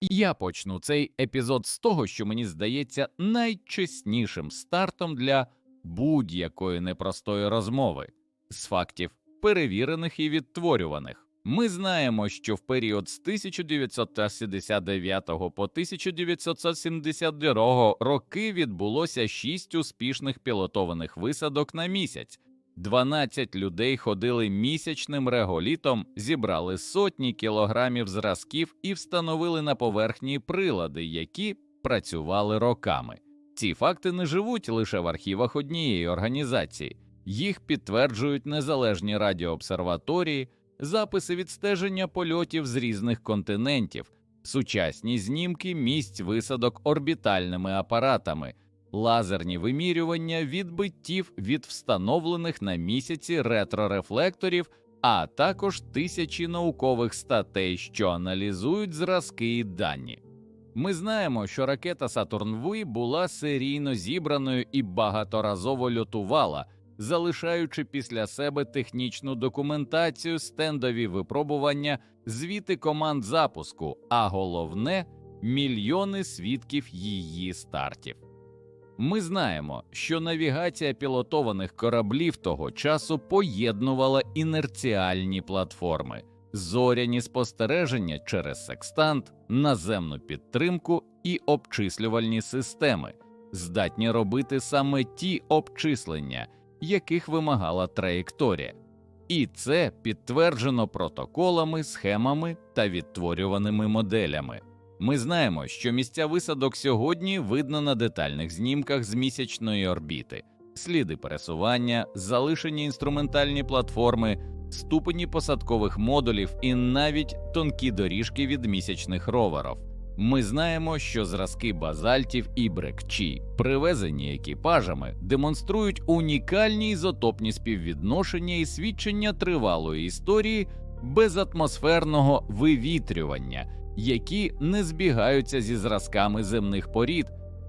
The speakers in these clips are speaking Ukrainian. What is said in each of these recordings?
Я почну цей епізод з того, що мені здається найчеснішим стартом для будь-якої непростої розмови з фактів, перевірених і відтворюваних. Ми знаємо, що в період з 1969 по 1972 роки відбулося шість успішних пілотованих висадок на місяць. 12 людей ходили місячним реголітом, зібрали сотні кілограмів зразків і встановили на поверхні прилади, які працювали роками. Ці факти не живуть лише в архівах однієї організації, їх підтверджують незалежні радіообсерваторії, записи відстеження польотів з різних континентів, сучасні знімки місць висадок орбітальними апаратами лазерні вимірювання відбиттів від встановлених на місяці ретрорефлекторів, а також тисячі наукових статей, що аналізують зразки і дані. Ми знаємо, що ракета Сатурн V була серійно зібраною і багаторазово льотувала, залишаючи після себе технічну документацію, стендові випробування, звіти команд запуску, а головне мільйони свідків її стартів. Ми знаємо, що навігація пілотованих кораблів того часу поєднувала інерціальні платформи, зоряні спостереження через секстант, наземну підтримку і обчислювальні системи, здатні робити саме ті обчислення, яких вимагала траєкторія. І це підтверджено протоколами, схемами та відтворюваними моделями. Ми знаємо, що місця висадок сьогодні видно на детальних знімках з місячної орбіти, сліди пересування, залишені інструментальні платформи, ступені посадкових модулів і навіть тонкі доріжки від місячних роверів. Ми знаємо, що зразки базальтів і брекчі, привезені екіпажами, демонструють унікальні ізотопні співвідношення і свідчення тривалої історії безатмосферного вивітрювання які не збігаються зі зразками земних порід,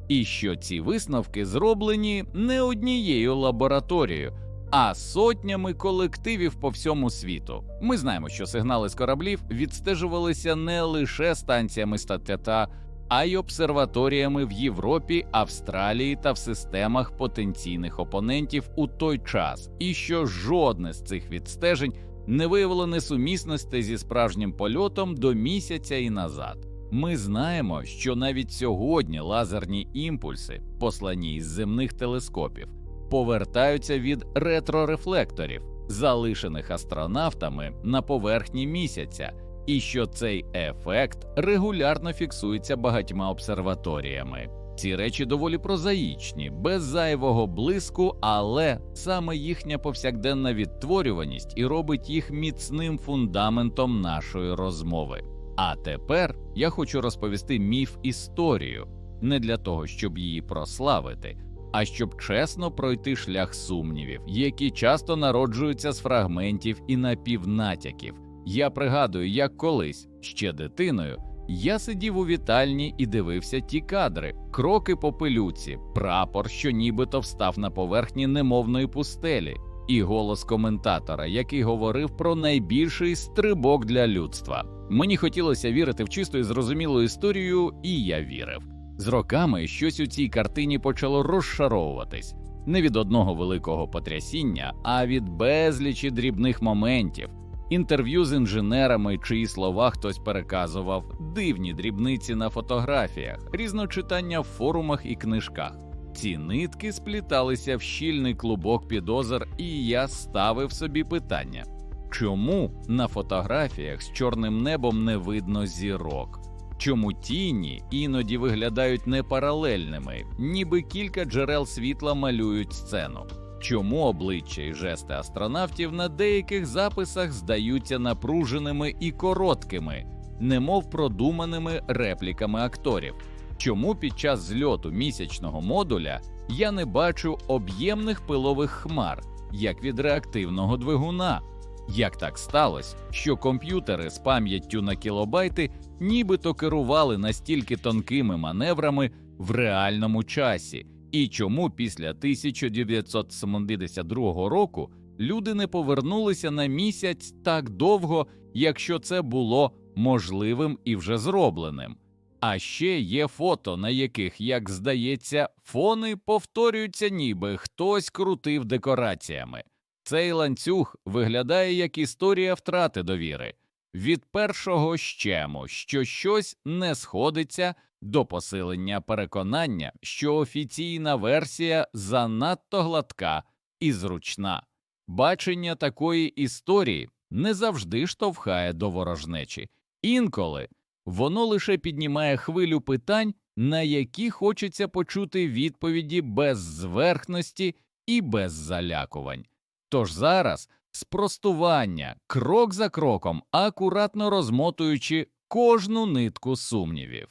і що ці висновки зроблені не однією лабораторією, а сотнями колективів по всьому світу. Ми знаємо, що сигнали з кораблів відстежувалися не лише станціями статята, а й обсерваторіями в Європі, Австралії та в системах потенційних опонентів у той час, і що жодне з цих відстежень не виявило несумісності зі справжнім польотом до місяця і назад. Ми знаємо, що навіть сьогодні лазерні імпульси, послані із земних телескопів, повертаються від ретрорефлекторів, залишених астронавтами на поверхні місяця, і що цей ефект регулярно фіксується багатьма обсерваторіями. Ці речі доволі прозаїчні, без зайвого блиску, але саме їхня повсякденна відтворюваність і робить їх міцним фундаментом нашої розмови. А тепер я хочу розповісти міф історію не для того, щоб її прославити, а щоб чесно пройти шлях сумнівів, які часто народжуються з фрагментів і напівнатяків. Я пригадую, як колись ще дитиною. Я сидів у вітальні і дивився ті кадри, кроки по пилюці, прапор, що нібито встав на поверхні немовної пустелі, і голос коментатора, який говорив про найбільший стрибок для людства. Мені хотілося вірити в чисту і зрозумілу історію, і я вірив. З роками щось у цій картині почало розшаровуватись. Не від одного великого потрясіння, а від безлічі дрібних моментів інтерв'ю з інженерами, чиї слова хтось переказував, дивні дрібниці на фотографіях, різночитання в форумах і книжках. Ці нитки спліталися в щільний клубок підозр, і я ставив собі питання: чому на фотографіях з чорним небом не видно зірок? Чому тіні іноді виглядають непаралельними, ніби кілька джерел світла малюють сцену? Чому обличчя і жести астронавтів на деяких записах здаються напруженими і короткими, немов продуманими репліками акторів? Чому під час зльоту місячного модуля я не бачу об'ємних пилових хмар, як від реактивного двигуна? Як так сталося, що комп'ютери з пам'яттю на кілобайти нібито керували настільки тонкими маневрами в реальному часі? І чому після 1972 року люди не повернулися на місяць так довго, якщо це було можливим і вже зробленим? А ще є фото, на яких, як здається, фони повторюються, ніби хтось крутив декораціями. Цей ланцюг виглядає як історія втрати довіри від першого щему, що щось не сходиться, до посилення переконання, що офіційна версія занадто гладка і зручна. Бачення такої історії не завжди штовхає до ворожнечі, інколи воно лише піднімає хвилю питань, на які хочеться почути відповіді без зверхності і без залякувань. Тож зараз спростування крок за кроком, акуратно розмотуючи кожну нитку сумнівів.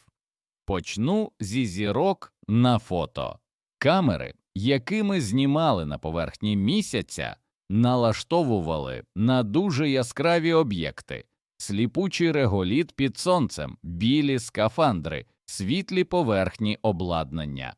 Почну зі зірок на фото. Камери, якими знімали на поверхні місяця, налаштовували на дуже яскраві об'єкти, сліпучий реголіт під сонцем, білі скафандри, світлі поверхні обладнання.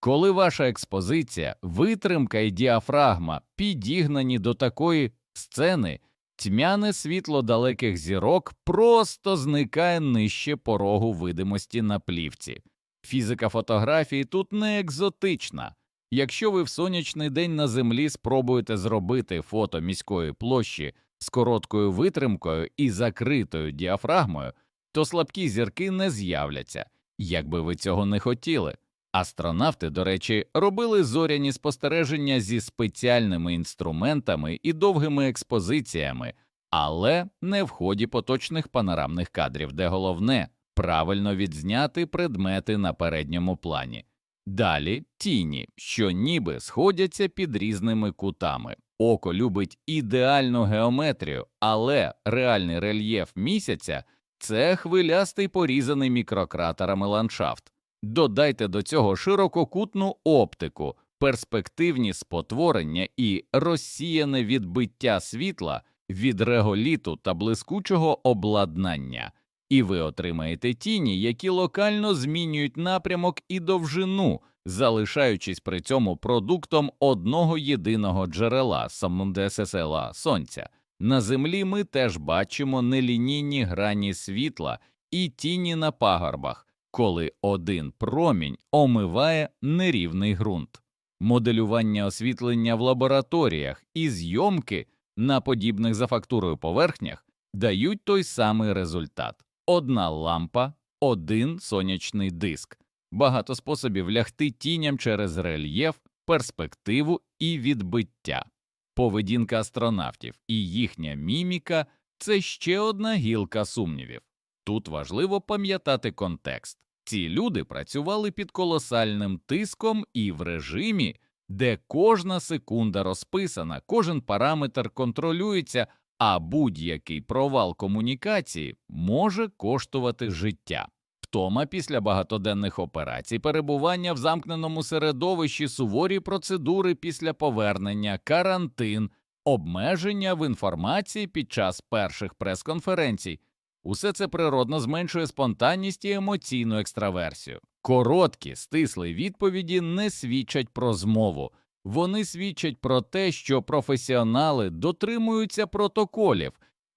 Коли ваша експозиція, витримка і діафрагма підігнані до такої сцени, тьмяне світло далеких зірок просто зникає нижче порогу видимості на плівці. Фізика фотографії тут не екзотична. Якщо ви в сонячний день на землі спробуєте зробити фото міської площі з короткою витримкою і закритою діафрагмою, то слабкі зірки не з'являться, як би ви цього не хотіли. Астронавти, до речі, робили зоряні спостереження зі спеціальними інструментами і довгими експозиціями, але не в ході поточних панорамних кадрів, де головне правильно відзняти предмети на передньому плані. Далі тіні, що ніби сходяться під різними кутами. Око любить ідеальну геометрію, але реальний рельєф місяця це хвилястий порізаний мікрократерами ландшафт. Додайте до цього ширококутну оптику, перспективні спотворення і розсіяне відбиття світла від реголіту та блискучого обладнання, і ви отримаєте тіні, які локально змінюють напрямок і довжину, залишаючись при цьому продуктом одного єдиного джерела самондесесела сонця. На землі ми теж бачимо нелінійні грані світла і тіні на пагорбах коли один промінь омиває нерівний ґрунт. Моделювання освітлення в лабораторіях і зйомки на подібних за фактурою поверхнях дають той самий результат одна лампа, один сонячний диск, багато способів лягти тіням через рельєф, перспективу і відбиття. Поведінка астронавтів і їхня міміка це ще одна гілка сумнівів. Тут важливо пам'ятати контекст. Ці люди працювали під колосальним тиском і в режимі, де кожна секунда розписана, кожен параметр контролюється, а будь-який провал комунікації може коштувати життя. Втома після багатоденних операцій, перебування в замкненому середовищі, суворі процедури після повернення, карантин, обмеження в інформації під час перших прес-конференцій. Усе це природно зменшує спонтанність і емоційну екстраверсію. Короткі, стислі відповіді не свідчать про змову, вони свідчать про те, що професіонали дотримуються протоколів,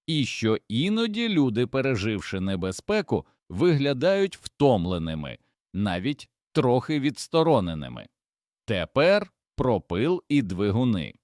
і що іноді люди, переживши небезпеку, виглядають втомленими, навіть трохи відстороненими. Тепер про пил і двигуни.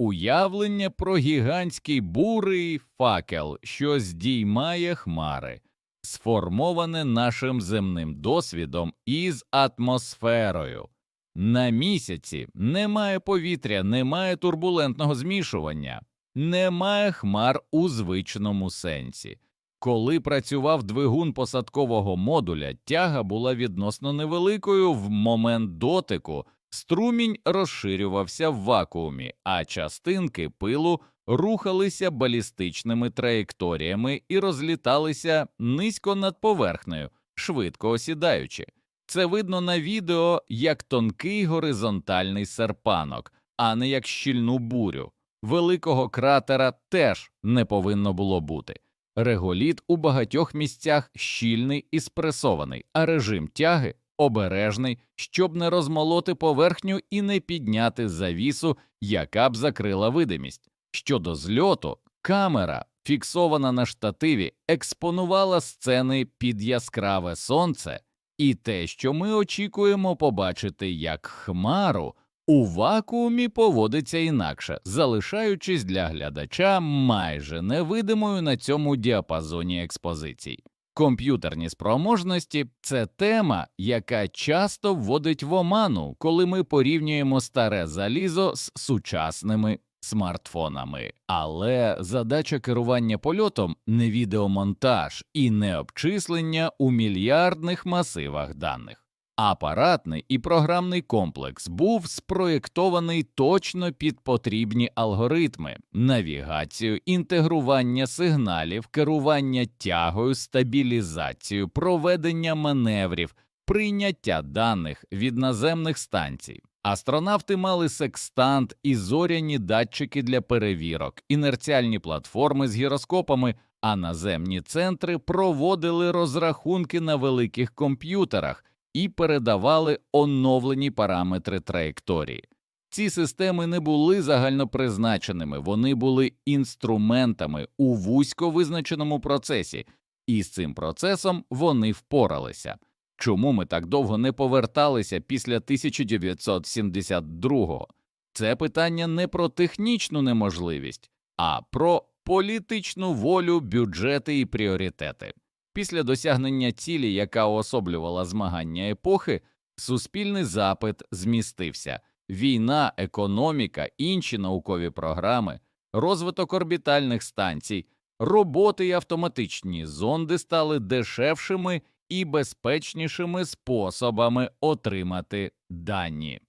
Уявлення про гігантський бурий факел, що здіймає хмари, сформоване нашим земним досвідом із атмосферою. На місяці немає повітря, немає турбулентного змішування, немає хмар у звичному сенсі. Коли працював двигун посадкового модуля, тяга була відносно невеликою в момент дотику. Струмінь розширювався в вакуумі, а частинки пилу рухалися балістичними траєкторіями і розліталися низько над поверхнею, швидко осідаючи. Це видно на відео як тонкий горизонтальний серпанок, а не як щільну бурю. Великого кратера теж не повинно було бути. Реголіт у багатьох місцях щільний і спресований, а режим тяги обережний, щоб не розмолоти поверхню і не підняти завісу, яка б закрила видимість. Щодо зльоту, камера, фіксована на штативі, експонувала сцени під яскраве сонце І те, що ми очікуємо побачити як хмару, у вакуумі поводиться інакше, залишаючись для глядача майже невидимою на цьому діапазоні експозицій. Комп'ютерні спроможності це тема, яка часто вводить в оману, коли ми порівнюємо старе залізо з сучасними смартфонами. Але задача керування польотом не відеомонтаж і не обчислення у мільярдних масивах даних. Апаратний і програмний комплекс був спроєктований точно під потрібні алгоритми, навігацію, інтегрування сигналів, керування тягою, стабілізацію, проведення маневрів, прийняття даних від наземних станцій. Астронавти мали секстант і зоряні датчики для перевірок, інерціальні платформи з гіроскопами, а наземні центри проводили розрахунки на великих комп'ютерах і передавали оновлені параметри траєкторії. Ці системи не були загальнопризначеними, вони були інструментами у вузько визначеному процесі, і з цим процесом вони впоралися. Чому ми так довго не поверталися після 1972-го? Це питання не про технічну неможливість, а про політичну волю, бюджети і пріоритети. Після досягнення цілі, яка уособлювала змагання епохи, суспільний запит змістився. Війна, економіка, інші наукові програми, розвиток орбітальних станцій, роботи й автоматичні зонди стали дешевшими і безпечнішими способами отримати дані.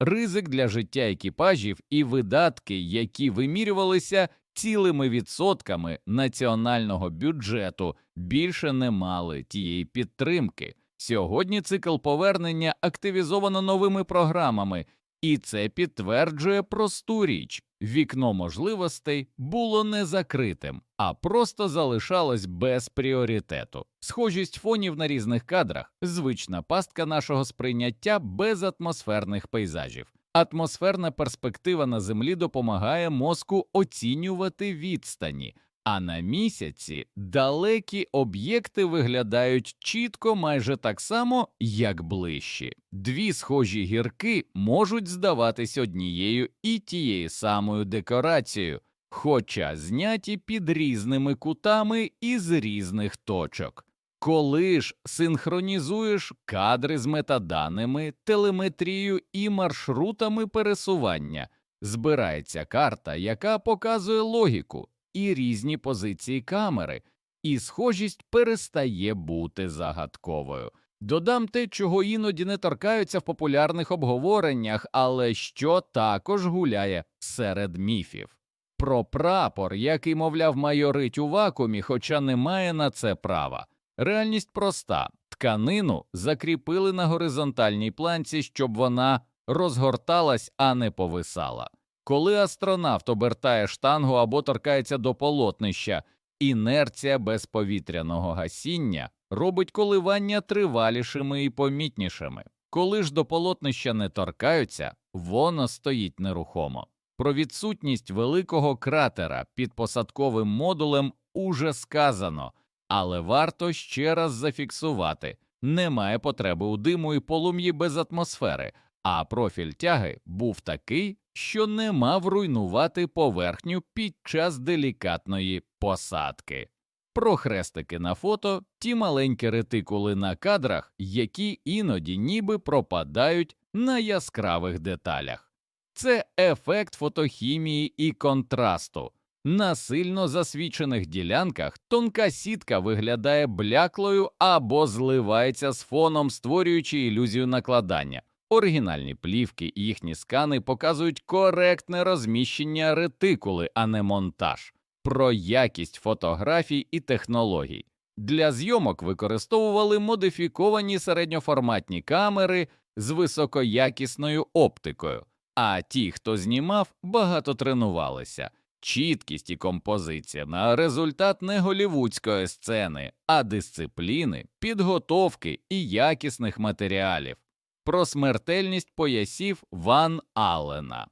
Ризик для життя екіпажів і видатки, які вимірювалися цілими відсотками національного бюджету, більше не мали тієї підтримки. Сьогодні цикл повернення активізовано новими програмами, і це підтверджує просту річ вікно можливостей було не закритим, а просто залишалось без пріоритету. Схожість фонів на різних кадрах, звична пастка нашого сприйняття без атмосферних пейзажів. Атмосферна перспектива на землі допомагає мозку оцінювати відстані, а на місяці далекі об'єкти виглядають чітко майже так само, як ближчі. Дві схожі гірки можуть здаватись однією і тією самою декорацією, хоча зняті під різними кутами і з різних точок. Коли ж синхронізуєш кадри з метаданими, телеметрією і маршрутами пересування, збирається карта, яка показує логіку і різні позиції камери, і схожість перестає бути загадковою. Додам те, чого іноді не торкаються в популярних обговореннях, але що також гуляє серед міфів. Про прапор, який, мовляв, майорить у вакуумі, хоча не має на це права. Реальність проста тканину закріпили на горизонтальній планці, щоб вона розгорталась, а не повисала. Коли астронавт обертає штангу або торкається до полотнища, інерція безповітряного гасіння робить коливання тривалішими і помітнішими. Коли ж до полотнища не торкаються, воно стоїть нерухомо. Про відсутність великого кратера під посадковим модулем уже сказано, але варто ще раз зафіксувати немає потреби у диму і полум'ї без атмосфери, а профіль тяги був такий, що не мав руйнувати поверхню під час делікатної посадки. Про хрестики на фото ті маленькі ретикули на кадрах, які іноді ніби пропадають на яскравих деталях. Це ефект фотохімії і контрасту. На сильно засвічених ділянках тонка сітка виглядає бляклою або зливається з фоном, створюючи ілюзію накладання. Оригінальні плівки і їхні скани показують коректне розміщення ретикули, а не монтаж, про якість фотографій і технологій. Для зйомок використовували модифіковані середньоформатні камери з високоякісною оптикою, а ті, хто знімав, багато тренувалися. Чіткість і композиція на результат не голівудської сцени, а дисципліни, підготовки і якісних матеріалів. Про смертельність поясів Ван Аллена.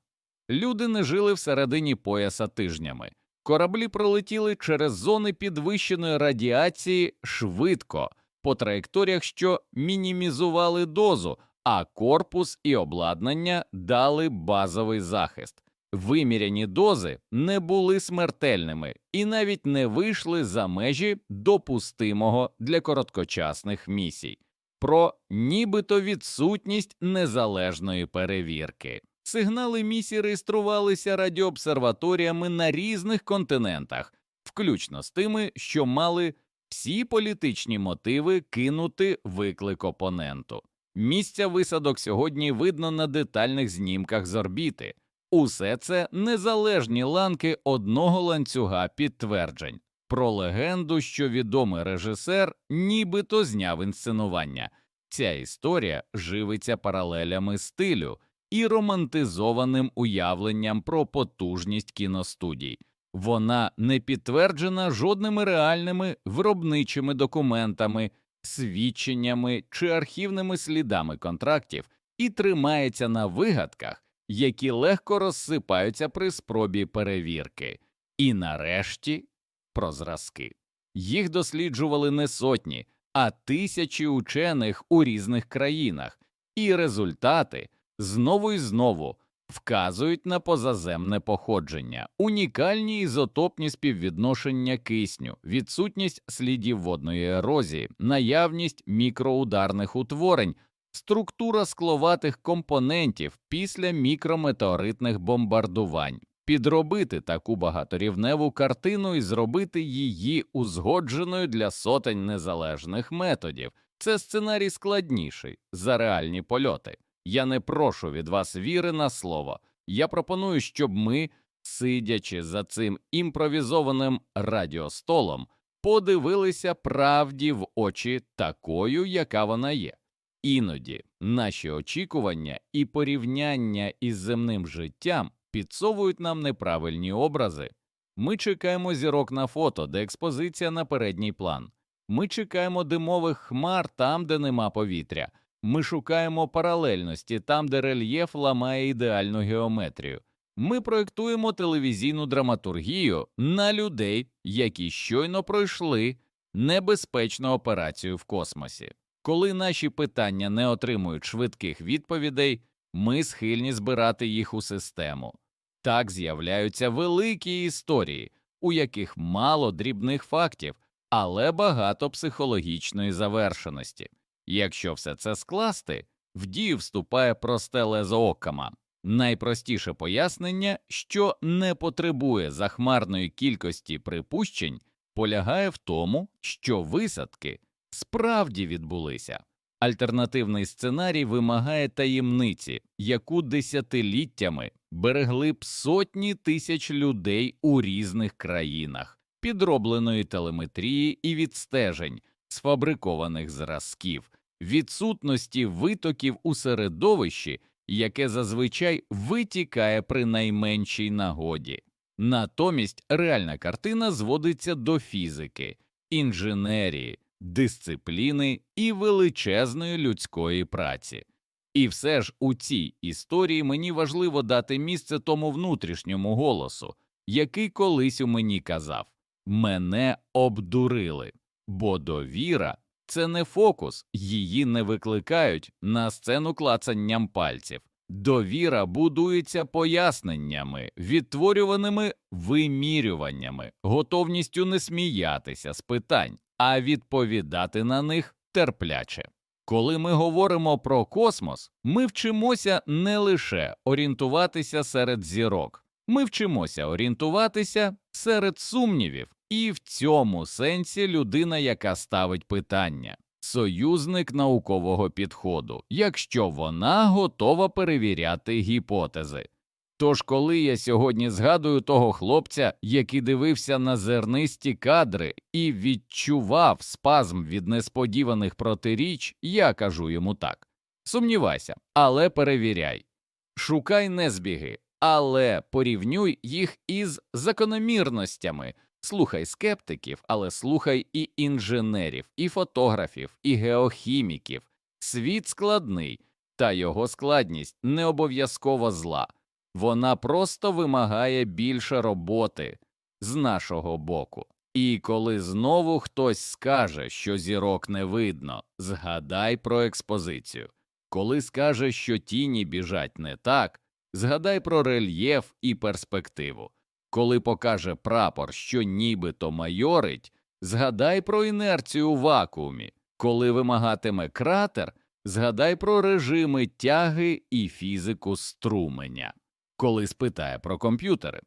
Люди не жили всередині пояса тижнями. Кораблі пролетіли через зони підвищеної радіації швидко, по траєкторіях, що мінімізували дозу, а корпус і обладнання дали базовий захист. Виміряні дози не були смертельними і навіть не вийшли за межі допустимого для короткочасних місій. Про нібито відсутність незалежної перевірки. Сигнали місій реєструвалися радіообсерваторіями на різних континентах, включно з тими, що мали всі політичні мотиви кинути виклик опоненту. Місця висадок сьогодні видно на детальних знімках з орбіти. Усе це незалежні ланки одного ланцюга підтверджень про легенду, що відомий режисер нібито зняв інсценування. Ця історія живиться паралелями стилю і романтизованим уявленням про потужність кіностудій. Вона не підтверджена жодними реальними виробничими документами, свідченнями чи архівними слідами контрактів і тримається на вигадках, які легко розсипаються при спробі перевірки. І нарешті про зразки. Їх досліджували не сотні, а тисячі учених у різних країнах, і результати знову і знову вказують на позаземне походження, унікальні ізотопні співвідношення кисню, відсутність слідів водної ерозії, наявність мікроударних утворень, структура скловатих компонентів після мікрометеоритних бомбардувань. Підробити таку багаторівневу картину і зробити її узгодженою для сотень незалежних методів. Це сценарій складніший за реальні польоти. Я не прошу від вас віри на слово. Я пропоную, щоб ми, сидячи за цим імпровізованим радіостолом, подивилися правді в очі такою, яка вона є. Іноді наші очікування і порівняння із земним життям підсовують нам неправильні образи. Ми чекаємо зірок на фото, де експозиція на передній план. Ми чекаємо димових хмар там, де нема повітря. Ми шукаємо паралельності там, де рельєф ламає ідеальну геометрію. Ми проєктуємо телевізійну драматургію на людей, які щойно пройшли небезпечну операцію в космосі. Коли наші питання не отримують швидких відповідей, ми схильні збирати їх у систему. Так з'являються великі історії, у яких мало дрібних фактів, але багато психологічної завершеності. Якщо все це скласти, в дію вступає просте лезо Оккама. Найпростіше пояснення, що не потребує захмарної кількості припущень, полягає в тому, що висадки справді відбулися. Альтернативний сценарій вимагає таємниці, яку десятиліттями берегли б сотні тисяч людей у різних країнах, підробленої телеметрії і відстежень, сфабрикованих зразків, відсутності витоків у середовищі, яке зазвичай витікає при найменшій нагоді. Натомість реальна картина зводиться до фізики, інженерії, дисципліни і величезної людської праці. І все ж у цій історії мені важливо дати місце тому внутрішньому голосу, який колись у мені казав мене обдурили, бо довіра це не фокус, її не викликають на сцену клацанням пальців. Довіра будується поясненнями, відтворюваними вимірюваннями, готовністю не сміятися з питань, а відповідати на них терпляче. Коли ми говоримо про космос, ми вчимося не лише орієнтуватися серед зірок, ми вчимося орієнтуватися серед сумнівів, і в цьому сенсі людина, яка ставить питання, союзник наукового підходу, якщо вона готова перевіряти гіпотези. Тож, коли я сьогодні згадую того хлопця, який дивився на зернисті кадри і відчував спазм від несподіваних протиріч, я кажу йому так сумнівайся, але перевіряй, шукай незбіги, але порівнюй їх із закономірностями. Слухай скептиків, але слухай і інженерів, і фотографів, і геохіміків. Світ складний, та його складність не обов'язково зла. Вона просто вимагає більше роботи з нашого боку. І коли знову хтось скаже, що зірок не видно, згадай про експозицію. Коли скаже, що тіні біжать не так, згадай про рельєф і перспективу. Коли покаже прапор, що нібито майорить, згадай про інерцію у вакуумі. Коли вимагатиме кратер, згадай про режими тяги і фізику струменя. Коли спитає про комп'ютери,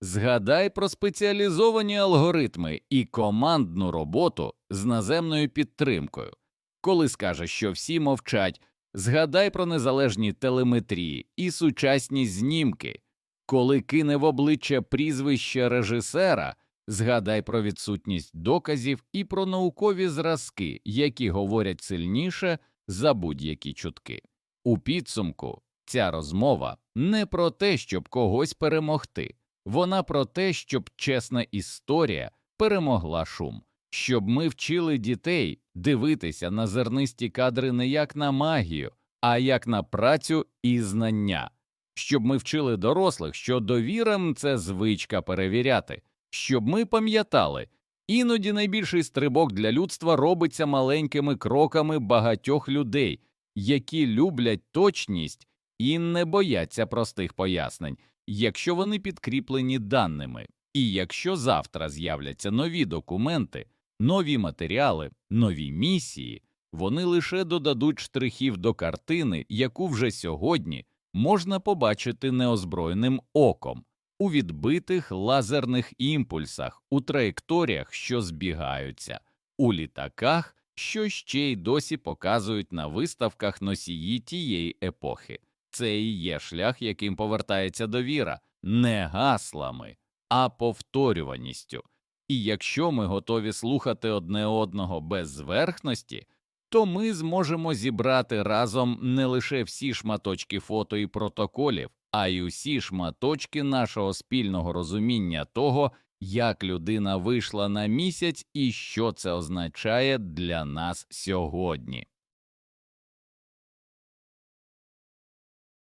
згадай про спеціалізовані алгоритми і командну роботу з наземною підтримкою. Коли скаже, що всі мовчать, згадай про незалежні телеметрії і сучасні знімки. Коли кине в обличчя прізвище режисера, згадай про відсутність доказів і про наукові зразки, які говорять сильніше за будь-які чутки. У підсумку ця розмова не про те, щоб когось перемогти, вона про те, щоб чесна історія перемогла шум, щоб ми вчили дітей дивитися на зернисті кадри не як на магію, а як на працю і знання, щоб ми вчили дорослих, що довіра – це звичка перевіряти, щоб ми пам'ятали, іноді найбільший стрибок для людства робиться маленькими кроками багатьох людей, які люблять точність і не бояться простих пояснень, якщо вони підкріплені даними, і якщо завтра з'являться нові документи, нові матеріали, нові місії, вони лише додадуть штрихів до картини, яку вже сьогодні можна побачити неозброєним оком. У відбитих лазерних імпульсах, у траєкторіях, що збігаються, у літаках, що ще й досі показують на виставках носії тієї епохи. Це і є шлях, яким повертається довіра, не гаслами, а повторюваністю. І якщо ми готові слухати одне одного без зверхності, то ми зможемо зібрати разом не лише всі шматочки фото і протоколів, а й усі шматочки нашого спільного розуміння того, як людина вийшла на місяць і що це означає для нас сьогодні.